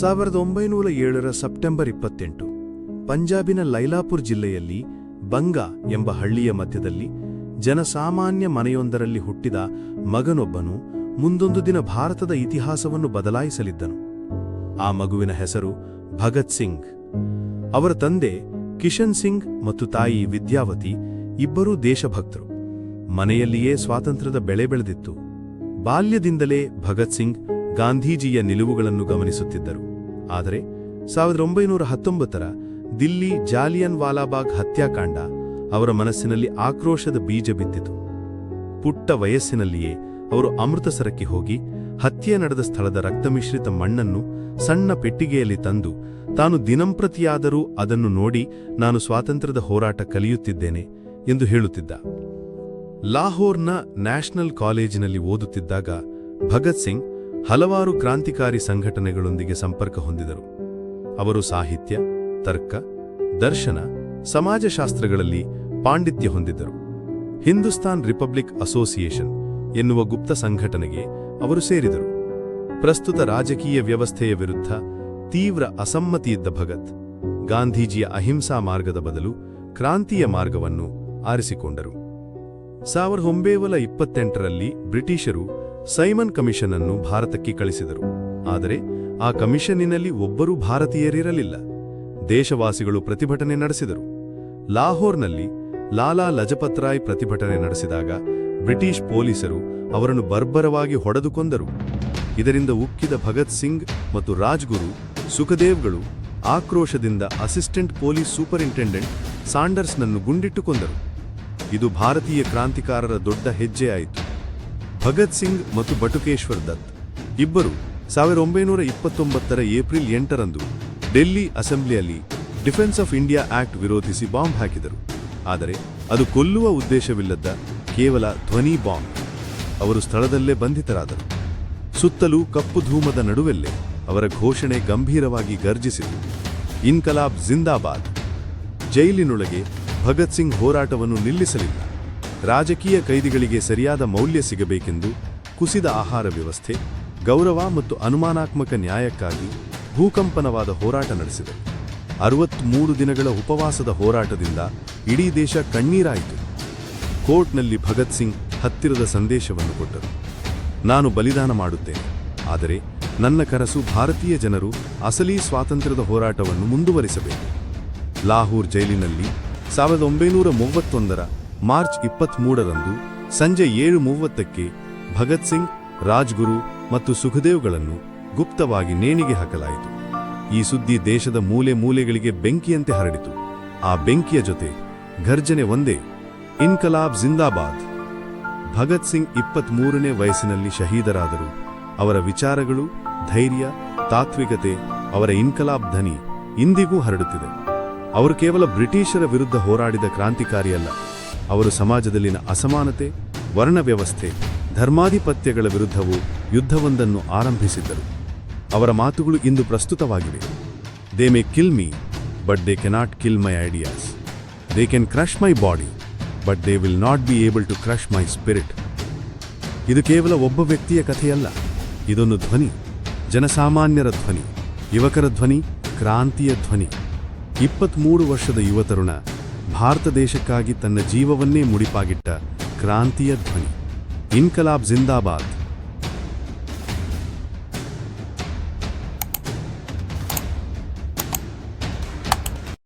ಸಾವಿರದ ಒಂಬೈನೂರ ಏಳರ ಸೆಪ್ಟೆಂಬರ್ ಇಪ್ಪತ್ತೆಂಟು, ಪಂಜಾಬಿನ ಲೈಲಾಪುರ್ ಜಿಲ್ಲೆಯಲ್ಲಿ ಬಂಗಾ ಎಂಬ ಹಳ್ಳಿಯ ಮಧ್ಯದಲ್ಲಿ ಜನಸಾಮಾನ್ಯ ಮನೆಯೊಂದರಲ್ಲಿ ಹುಟ್ಟಿದ ಮಗನೊಬ್ಬನು ಮುಂದೊಂದು ದಿನ ಭಾರತದ ಇತಿಹಾಸವನ್ನು ಬದಲಾಯಿಸಲಿದ್ದನು. ಆ ಮಗುವಿನ ಹೆಸರು ಭಗತ್ ಸಿಂಗ್. ಅವರ ತಂದೆ ಕಿಶನ್ ಸಿಂಗ್ ಮತ್ತು ತಾಯಿ ವಿದ್ಯಾವತಿ ಇಬ್ಬರೂ ದೇಶಭಕ್ತರು. ಮನೆಯಲ್ಲಿಯೇ ಸ್ವಾತಂತ್ರ್ಯದ ಬೆಳೆ ಬೆಳೆದಿತ್ತು. ಬಾಲ್ಯದಿಂದಲೇ ಭಗತ್ ಸಿಂಗ್ ಗಾಂಧೀಜಿಯ ನಿಲುವುಗಳನ್ನು ಗಮನಿಸುತ್ತಿದ್ದರು. ಆದರೆ ಸಾವಿರದ ಒಂಬೈನೂರ ಹತ್ತೊಂಬತ್ತರ ದಿಲ್ಲಿ ಜಾಲಿಯನ್ ವಾಲಾಬಾಗ್ ಹತ್ಯಾಕಾಂಡ ಅವರ ಮನಸ್ಸಿನಲ್ಲಿ ಆಕ್ರೋಶದ ಬೀಜ ಬಿತ್ತಿತು ಪುಟ್ಟ ವಯಸ್ಸಿನಲ್ಲಿಯೇ ಅವರು ಅಮೃತಸರಕ್ಕೆ ಹೋಗಿ ಹತ್ಯೆ ನಡೆದ ಸ್ಥಳದ ರಕ್ತಮಿಶ್ರಿತ ಮಣ್ಣನ್ನು ಸಣ್ಣ ಪೆಟ್ಟಿಗೆಯಲ್ಲಿ ತಂದು ತಾನು ದಿನಂಪ್ರತಿಯಾದರೂ ಅದನ್ನು ನೋಡಿ ನಾನು ಸ್ವಾತಂತ್ರ್ಯದ ಹೋರಾಟ ಕಲಿಯುತ್ತಿದ್ದೇನೆ ಎಂದು ಹೇಳುತ್ತಿದ್ದ. ಲಾಹೋರ್ನ ನ್ಯಾಷನಲ್ ಕಾಲೇಜಿನಲ್ಲಿ ಓದುತ್ತಿದ್ದಾಗ ಭಗತ್ ಸಿಂಗ್ ಹಲವಾರು ಕ್ರಾಂತಿಕಾರಿ ಸಂಘಟನೆಗಳೊಂದಿಗೆ ಸಂಪರ್ಕ ಹೊಂದಿದರು. ಅವರು ಸಾಹಿತ್ಯ, ತರ್ಕ, ದರ್ಶನ, ಸಮಾಜಶಾಸ್ತ್ರಗಳಲ್ಲಿ ಪಾಂಡಿತ್ಯ ಹೊಂದಿದ್ದರು. ಹಿಂದೂಸ್ತಾನ್ ರಿಪಬ್ಲಿಕ್ ಅಸೋಸಿಯೇಷನ್ ಎನ್ನುವ ಗುಪ್ತ ಸಂಘಟನೆಗೆ ಅವರು ಸೇರಿದರು. ಪ್ರಸ್ತುತ ರಾಜಕೀಯ ವ್ಯವಸ್ಥೆಯ ವಿರುದ್ಧ ತೀವ್ರ ಅಸಮ್ಮತಿಯಿದ್ದ ಭಗತ್, ಗಾಂಧೀಜಿಯ ಅಹಿಂಸಾ ಮಾರ್ಗದ ಬದಲು ಕ್ರಾಂತಿಯ ಮಾರ್ಗವನ್ನು ಆರಿಸಿಕೊಂಡರು. ಸಾವಿರದ ಒಂಬೈನೂರ ಇಪ್ಪತ್ತೆಂಟರಲ್ಲಿ ಬ್ರಿಟಿಷರು ಸೈಮನ್ ಕಮಿಷನ್ ಅನ್ನು ಭಾರತಕ್ಕೆ ಕಳಿಸಿದರು. ಆದರೆ ಆ ಕಮಿಷನ್ನಿನಲ್ಲಿ ಒಬ್ಬರೂ ಭಾರತೀಯರಿರಲಿಲ್ಲ. ದೇಶವಾಸಿಗಳು ಪ್ರತಿಭಟನೆ ನಡೆಸಿದರು. ಲಾಹೋರ್ನಲ್ಲಿ ಲಾಲಾ ಲಜಪತ್ ರಾಯ್ ಪ್ರತಿಭಟನೆ ನಡೆಸಿದಾಗ ಬ್ರಿಟಿಷ್ ಪೊಲೀಸರು ಅವರನ್ನು ಬರ್ಬರವಾಗಿ ಹೊಡೆದು ಕೊಂದರು ಇದರಿಂದ ಉಕ್ಕಿದ ಭಗತ್ ಸಿಂಗ್ ಮತ್ತು ರಾಜ್ಗುರು ಸುಖದೇವ್ಗಳು ಆಕ್ರೋಶದಿಂದ ಅಸಿಸ್ಟೆಂಟ್ ಪೊಲೀಸ್ ಸೂಪರಿಂಟೆಂಡೆಂಟ್ ಸಾಂಡರ್ಸ್ನನ್ನು ಗುಂಡಿಟ್ಟು ಕೊಂದರು ಇದು ಭಾರತೀಯ ಕ್ರಾಂತಿಕಾರರ ದೊಡ್ಡ ಹೆಜ್ಜೆಯಾಯಿತು ಭಗತ್ ಸಿಂಗ್ ಮತ್ತು ಬಟುಕೇಶ್ವರ್ ದತ್. ಇಬ್ಬರು ಸಾವಿರದ ಒಂಬೈನೂರ ಇಪ್ಪತ್ತೊಂಬತ್ತರ ಏಪ್ರಿಲ್ ಎಂಟರಂದು ಡೆಲ್ಲಿ ಅಸೆಂಬ್ಲಿಯಲ್ಲಿ ಡಿಫೆನ್ಸ್ ಆಫ್ ಇಂಡಿಯಾ ಆಕ್ಟ್ ವಿರೋಧಿಸಿ ಬಾಂಬ್ ಹಾಕಿದರು. ಆದರೆ ಅದು ಕೊಲ್ಲುವ ಉದ್ದೇಶವಿಲ್ಲದ ಕೇವಲ ಧ್ವನಿ ಬಾಂಬ್. ಅವರು ಸ್ಥಳದಲ್ಲೇ ಬಂಧಿತರಾದರು. ಸುತ್ತಲೂ ಕಪ್ಪು ಧೂಮದ ನಡುವೆಲ್ಲೇ ಅವರ ಘೋಷಣೆ ಗಂಭೀರವಾಗಿ ಗರ್ಜಿಸಿತು. ಇನ್ಕಲಾಬ್ ಜಿಂದಾಬಾದ್. ಜೈಲಿನೊಳಗೆ ಭಗತ್ ಸಿಂಗ್ ಹೋರಾಟವನ್ನು ನಿಲ್ಲಿಸಲಿಲ್ಲ. ರಾಜಕೀಯ ಕೈದಿಗಳಿಗೆ ಸರಿಯಾದ ಮೌಲ್ಯ ಸಿಗಬೇಕೆಂದು ಕುಸಿದ ಆಹಾರ ವ್ಯವಸ್ಥೆ, ಗೌರವ ಮತ್ತು ಅನುಮಾನಾತ್ಮಕ ನ್ಯಾಯಕ್ಕಾಗಿ ಭೂಕಂಪನವಾದ ಹೋರಾಟ ನಡೆಸಿದೆ. ಅರವತ್ತ್ಮೂರು ದಿನಗಳ ಉಪವಾಸದ ಹೋರಾಟದಿಂದ ಇಡೀ ದೇಶ ಕಣ್ಣೀರಾಯಿತು. ಕೋರ್ಟ್ನಲ್ಲಿ ಭಗತ್ ಸಿಂಗ್ ಹತ್ತಿರದ ಸಂದೇಶವನ್ನು ಕೊಟ್ಟರು. ನಾನು ಬಲಿದಾನ ಮಾಡುತ್ತೇನೆ, ಆದರೆ ನನ್ನ ಕನಸು ಭಾರತೀಯ ಜನರು ಅಸಲಿ ಸ್ವಾತಂತ್ರ್ಯದ ಹೋರಾಟವನ್ನು ಮುಂದುವರಿಸಬೇಕು. ಲಾಹೋರ್ ಜೈಲಿನಲ್ಲಿ ಸಾವಿರದ ಒಂಬೈನೂರ ಮೂವತ್ತೊಂದರ ಮಾರ್ಚ್ ಇಪ್ಪತ್ಮೂರರಂದು ಸಂಜೆ ಏಳು ಮೂವತ್ತಕ್ಕೆ ಭಗತ್ ಸಿಂಗ್, ರಾಜ್ಗುರು ಮತ್ತು ಸುಖದೇವ್ಗಳನ್ನು ಗುಪ್ತವಾಗಿ ನೇಣಿಗೆ ಹಾಕಲಾಯಿತು. ಈ ಸುದ್ದಿ ದೇಶದ ಮೂಲೆ ಮೂಲೆಗಳಿಗೆ ಬೆಂಕಿಯಂತೆ ಹರಡಿತು. ಆ ಬೆಂಕಿಯ ಜೊತೆ ಘರ್ಜನೆ ಒಂದೇ, ಇನ್ಕಲಾಬ್ ಜಿಂದಾಬಾದ್. ಭಗತ್ ಸಿಂಗ್ ಇಪ್ಪತ್ಮೂರನೇ ವಯಸ್ಸಿನಲ್ಲಿ ಶಹೀದರಾದರು. ಅವರ ವಿಚಾರಗಳು, ಧೈರ್ಯ, ತಾತ್ವಿಕತೆ, ಅವರ ಇನ್ಕಲಾಬ್ ಧನಿ ಇಂದಿಗೂ ಹರಡುತ್ತಿದೆ. ಅವರು ಕೇವಲ ಬ್ರಿಟಿಷರ ವಿರುದ್ಧ ಹೋರಾಡಿದ ಕ್ರಾಂತಿಕಾರಿಯಲ್ಲ. ಅವರು ಸಮಾಜದಲ್ಲಿನ ಅಸಮಾನತೆ ವರ್ಣ ವ್ಯವಸ್ಥೆ ಧರ್ಮಾಧಿಪತ್ಯಗಳ ವಿರುದ್ಧವೂ ಯುದ್ಧವೊಂದನ್ನು ಆರಂಭಿಸಿದ್ದರು. ಅವರ ಮಾತುಗಳು ಇಂದು ಪ್ರಸ್ತುತವಾಗಿವೆ. They may kill me but they cannot kill my ideas they can crush my body but they will not be able to crush my spirit ಇದು ಕೇವಲ ಒಬ್ಬ ವ್ಯಕ್ತಿಯ ಕಥೆಯಲ್ಲ. ಇದೊಂದು ಧ್ವನಿ, ಜನಸಾಮಾನ್ಯರ ಧ್ವನಿ, ಯುವಕರ ಧ್ವನಿ, ಕ್ರಾಂತಿಯ ಧ್ವನಿ. ಇಪ್ಪತ್ಮೂರು ವರ್ಷದ ಯುವ ತರುಣ ಭಾರತ ದೇಶಕ್ಕಾಗಿ ತನ್ನ ಜೀವವನ್ನೇ ಮುಡಿಪಾಗಿಟ್ಟ ಕ್ರಾಂತಿಯ ಧ್ವನಿ. ಇನ್ಕಲಾಬ್ ಜಿಂದಾಬಾದ್.